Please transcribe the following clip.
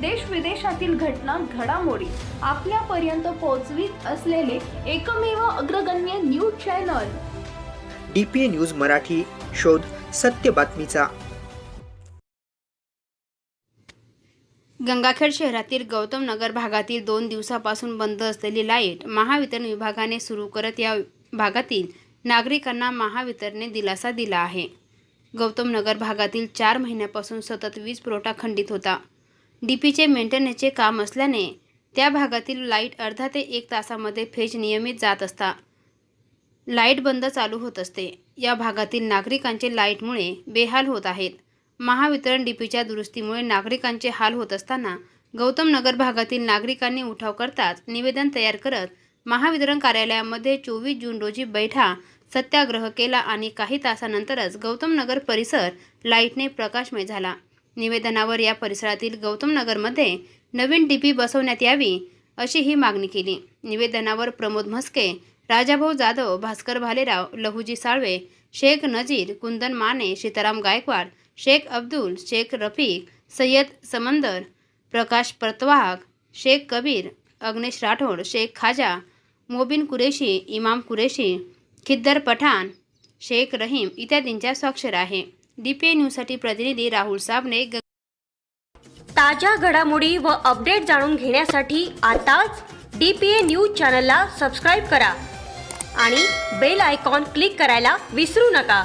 देश विदेशातील घटना घडामोडी आपल्यापर्यंत पोहोचवीत असलेले एकमेव अग्रगण्य news channel. D P A news Marathi शोध सत्य बातमीचा. गंगाखेड शहरातील गौतम नगर भागातील दोन दिवसापासून बंद असलेली लाइट महावितरण विभागाने सुरू करत या भागातील नागरिकांना महावितरणने दिलासा दिला आहे. गौतम नगर भागातील चार महिन्यापासून सतत वीज पुरवठा खंडित होता. डीपीचे मेंटेनन्सचे काम असल्याने त्या भागातील लाइट अर्धा ते एक तासामध्ये फेज नियमित जात असता. लाइट बंद चालू होत असते. या भागातील नागरिकांचे लाईटमुळे बेहाल होत आहेत. महावितरण डीपीच्या दुरुस्तीमुळे नागरिकांचे हाल होत असताना गौतम नगर भागातील नागरिकांनी उठाव करताच निवेदन तयार करत महावितरण कार्यालयामध्ये चोवीस जून रोजी बैठा सत्याग्रह केला आणि काही तासानंतरच गौतम नगर परिसर लाईटने प्रकाशमय झाला. निवेदनावर या परिसरातील गौतम नगरमध्ये नवीन डीपी बसवण्यात यावी अशी ही मागणी केली. निवेदनावर प्रमोद म्हस्के राजाभाऊ जाधव भास्कर भालेराव लहुजी साळवे शेख नजीर कुंदन माने सीताराम गायकवाड शेख अब्दुल शेख रफीक सय्यद समंदर प्रकाश परतवाहक शेख कबीर अग्नेश राठोड शेख खाजा मोबिन कुरेशी इमाम कुरेशी खिद्दर पठाण शेख रहीम इत्यादींच्या स्वाक्षर आहे. डी पी न्यूजसाठी प्रतिनिधी राहुल साबणे ग ताज्या घडामोडी व अपडेट जाणून घेण्यासाठी आताच डी पी ए न्यूज चॅनलला सबस्क्राईब करा आणि बेल आयकॉन क्लिक करायला विसरू नका.